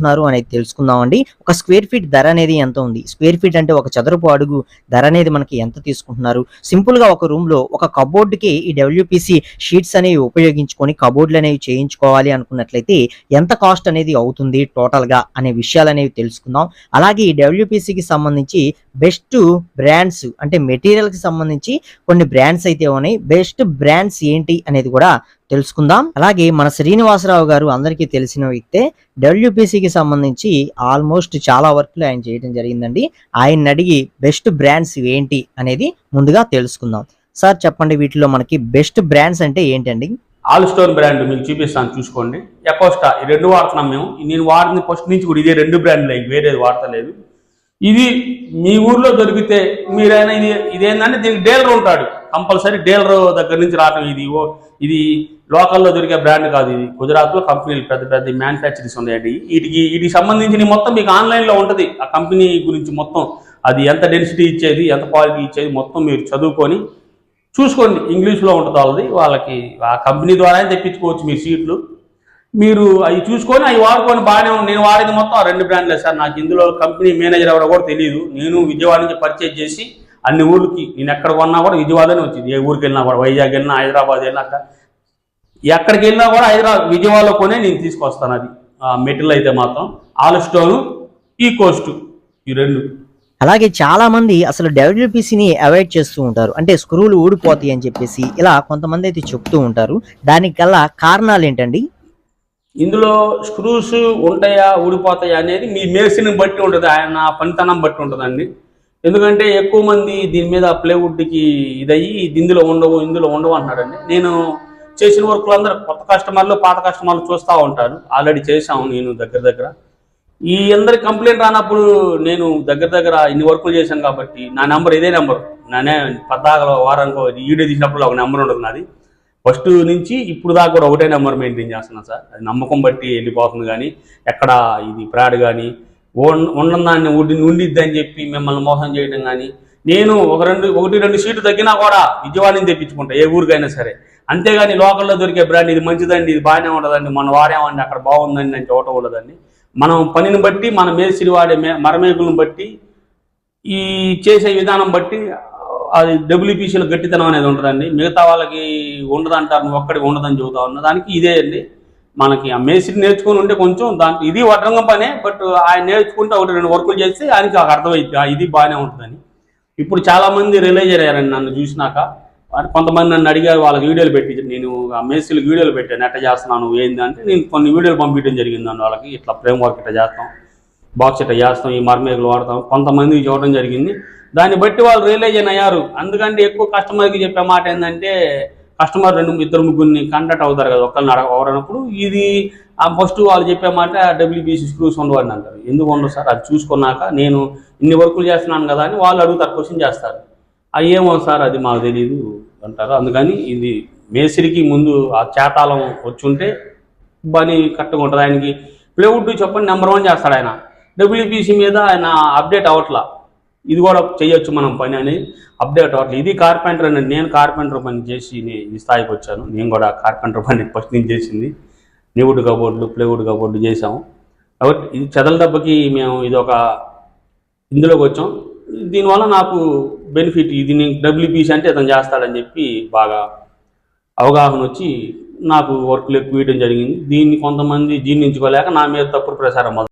తీసుకుంటున్నారు అనేది తెలుసుకుందామండి. ఒక స్క్వేర్ ఫీట్ ధర అనేది ఎంత ఉంది? స్క్వేర్ ఫీట్ అంటే ఒక చదరపు అడుగు ధర అనేది మనకి ఎంత తీసుకుంటున్నారు? సింపుల్గా ఒక రూమ్లో ఒక కబోర్డ్కి ఈ డబ్ల్యూపీసీ షీట్స్ అనేవి ఉపయోగించుకొని కబోర్డ్లు అనేవి చేయించుకోవాలి అనుకున్నట్లయితే ఎంత కాస్ట్ అనేది అవుతుంది టోటల్గా అనే విషయాలు అనేవి తెలుసుకుందాం. అలాగే ఈ డబ్ల్యూపీసీకి కి సంబంధించి బెస్ట్ బ్రాండ్స్ అంటే మెటీరియల్కి సంబంధించి కొన్ని బ్రాండ్స్ అయితే ఉన్నాయి. బెస్ట్ బ్రాండ్స్ ఏంటి అనేది కూడా తెలుసుకుందాం. అలాగే మన శ్రీనివాసరావు గారు అందరికీ తెలిసిన వ్యక్తే డబ్ల్యూపీసీకి సంబంధించి ఆల్మోస్ట్ చాలా వర్క్లు ఆయన చేయడం జరిగిందండి. ఆయన అడిగి బెస్ట్ బ్రాండ్స్ ఏంటి అనేది ముందుగా తెలుసుకుందాం. సార్ చెప్పండి వీటిలో మనకి బెస్ట్ బ్రాండ్స్ అంటే ఏంటండి? ఆల్ స్టోన్ బ్రాండ్ మీకు చూపిస్తాను చూసుకోండి. ఎకోస్టా ఈ రెండు వాడుతున్నాం మేము. నేను వాడిన ఫస్ట్ నుంచి కూడా ఇదే రెండు బ్రాండ్లు ఇంక వేరేది వాడతలేదు. ఇది మీ ఊర్లో దొరికితే మీరైనా ఇది ఇదేంటంటే దీనికి డీలర్ ఉంటాడు. కంపల్సరీ డీలర్ దగ్గర నుంచి రావటం ఇది. ఓ ఇది లోకల్లో దొరికే బ్రాండ్ కాదు ఇది. గుజరాత్లో కంపెనీలు పెద్ద పెద్ద మ్యానుఫ్యాక్చరింగ్స్ ఉన్నాయండి వీటికి వీటికి సంబంధించిన మొత్తం మీకు ఆన్లైన్లో ఉంటుంది. ఆ కంపెనీ గురించి మొత్తం అది ఎంత డెన్సిటీ ఇచ్చేది ఎంత క్వాలిటీ ఇచ్చేది మొత్తం మీరు చదువుకొని చూసుకోండి. ఇంగ్లీష్లో ఉంటుంది వాళ్ళది. వాళ్ళకి ఆ కంపెనీ ద్వారానే తెప్పించుకోవచ్చు మీ సీట్లు. మీరు అవి చూసుకొని అవి వాడుకొని బాగానే ఉంది నేను వాడేది మొత్తం రెండు బ్రాండ్లే సార్. నాకు ఇందులో కంపెనీ మేనేజర్ ఎవరో కూడా తెలియదు నేను విజయవాడ నుంచి పర్చేజ్ చేసి అన్ని ఊర్లకి నేను ఎక్కడ కొన్నా కూడా విజయవాడనే వచ్చింది. ఏ ఊరికి వెళ్ళినా కూడా వైజాగ్ వెళ్ళినా హైదరాబాద్ వెళ్ళినా ఎక్కడికి వెళ్ళినా కూడా హైదరాబాద్ విజయవాడలో కొనే నేను తీసుకొస్తాను అది. మెటీరియల్ అయితే మాత్రం ఆల్ స్టోను ఈ కోస్ట్ ఈ రెండు. అలాగే చాలా మంది అసలు WPC ని అవాయిడ్ చేస్తూ ఉంటారు. అంటే స్క్రూలు ఊడిపోతాయి అని చెప్పేసి ఇలా కొంతమంది అయితే చెప్తూ ఉంటారు. దానికి గల కారణాలు ఏంటండి? ఇందులో స్క్రూస్ ఉంటాయా ఊడిపోతాయా అనేది మీ మేసిని బట్టి ఉంటుంది. ఆయన పనితనం బట్టి ఉంటుందండి. ఎందుకంటే ఎక్కువ మంది దీని మీద ప్లేవుడ్కి ఇదయ్యి ఇది ఇందులో ఉండవు ఇందులో ఉండవు అంటున్నాడండి నేను చేసిన వర్క్లు అందరూ కొత్త కస్టమర్లు పాత కస్టమర్లు చూస్తూ ఉంటారు. ఆల్రెడీ చేశాము నేను దగ్గర దగ్గర. ఈ అందరి కంప్లైంట్ రానప్పుడు నేను దగ్గర దగ్గర ఇన్ని వర్కులు చేశాను కాబట్టి నా నెంబర్ ఇదే నెంబర్. నానే పద్దాకలో వారానికి వీడియో తీసినప్పుడు ఒక నెంబర్ ఉంటుంది నాది. ఫస్ట్ నుంచి ఇప్పుడు దాకా కూడా ఒకటే నెంబర్ మెయింటైన్ చేస్తున్నాను సార్. అది నమ్మకం బట్టి వెళ్ళిపోతుంది కానీ ఎక్కడ ఇది ప్రాడ్ కానీ ఉండని దాన్ని ఉండి ఉండిద్ది అని చెప్పి మిమ్మల్ని మోసం చేయడం కానీ నేను ఒక రెండు ఒకటి రెండు సీట్లు తగ్గినా కూడా విజయవాడని తెప్పించుకుంటాను తెప్పించుకుంటా ఏ ఊరికైనా సరే. అంతేగాని లోకల్లో దొరికే బ్రాండ్ ఇది మంచిదండి ఇది బాగానే ఉండదండి మనం వాడేమండి అక్కడ బాగుందండి అని చూడటం ఉండదండి. మనం పనిని బట్టి మన మేసిరి వాడే మే మరమేకులను బట్టి ఈ చేసే విధానం బట్టి అది డబ్ల్యూపీసీలో గట్టితనం అనేది ఉండదండి మిగతా వాళ్ళకి ఉండదంటారు నువ్వు ఒక్కడికి ఉండదని చెబుతా ఉన్న దానికి ఇదే అండి. మనకి ఆ మేస్త్రి నేర్చుకుని ఉంటే కొంచెం దాంట్లో ఇది వడ్రంగం పనే బట్ ఆయన నేర్చుకుంటే ఒకటి రెండు వర్కులు చేస్తే ఆయనకి నాకు అర్థమైంది ఇది బాగానే ఉంటుందని. ఇప్పుడు చాలా మంది రిలైజ్ అయ్యారండి నన్ను చూసినాక. కొంతమంది నన్ను అడిగారు వాళ్ళకి వీడియోలు పెట్టి నేను ఆ మేసిలకు వీడియోలు పెట్టాను ఎట్ట చేస్తున్నాను ఏంది అంటే నేను కొన్ని వీడియోలు పంపించడం జరిగిందండి వాళ్ళకి ఇట్లా ఫ్రేమ్ వర్క్ ఇట్లా చేస్తాం బాక్స్ ఇట్లా చేస్తాం ఈ మర్మేకులు వాడతాం కొంతమంది చూడడం జరిగింది. దాన్ని బట్టి వాళ్ళు రియలైజ్ అయ్యారు. అందుకంటే ఎక్కువ కస్టమర్కి చెప్పే మాట ఏంటంటే కస్టమర్ రెండు ఇద్దరు ముగ్గురిని కాంటాక్ట్ అవుతారు కదా ఒకరిని అడగ ఎవరన్నప్పుడు ఇది ఫస్ట్ వాళ్ళు చెప్పే మాట డబ్ల్యూబీసీ స్క్రూస్ ఉండవని అంటారు. ఎందుకు ఉండవు సార్? అది చూసుకున్నాక నేను ఇన్ని వర్కులు చేస్తున్నాను కదా అని వాళ్ళు అడుగుతారు క్వశ్చన్ చేస్తారు. అవి ఏమో సార్ అది మాకు తెలియదు అంటారు. అందుకని ఇది మేసిరికి ముందు ఆ చేతాళం వచ్చుంటే పని కరెక్ట్గా ఉంటుంది ఆయనకి ప్లేవుడ్ చెప్పండి నెంబర్ వన్ చేస్తాడు ఆయన. డబ్ల్యూబీసీ మీద ఆయన అప్డేట్ అవట్లా ఇది కూడా చేయొచ్చు మనం పని అని అప్డేట్ అవ్వట్లేదు. ఇది కార్పెంటర్ అని నేను కార్పెంటర్ పని చేసి ఈ స్థాయికి వచ్చాను. నేను కూడా కార్పెంటర్ పని ఫస్ట్ నుంచి చేసింది. నీవుడ్ కబోర్డులు ప్లేవుడ్ కబోర్డులు చేసాము కాబట్టి ఇది చెదల దెబ్బకి మేము ఇది ఒక ఇందులోకి వచ్చాం. దీనివల్ల నాకు బెనిఫిట్ ఇది. నేను డబ్ల్యూపీసీ అంటే ఇతను చేస్తాడని చెప్పి బాగా అవగాహన వచ్చి నాకు వర్క్లు ఎక్కువ ఇవ్వడం జరిగింది. దీన్ని కొంతమంది జీర్ణించుకోలేక నా మీద తప్పుడు ప్రసారం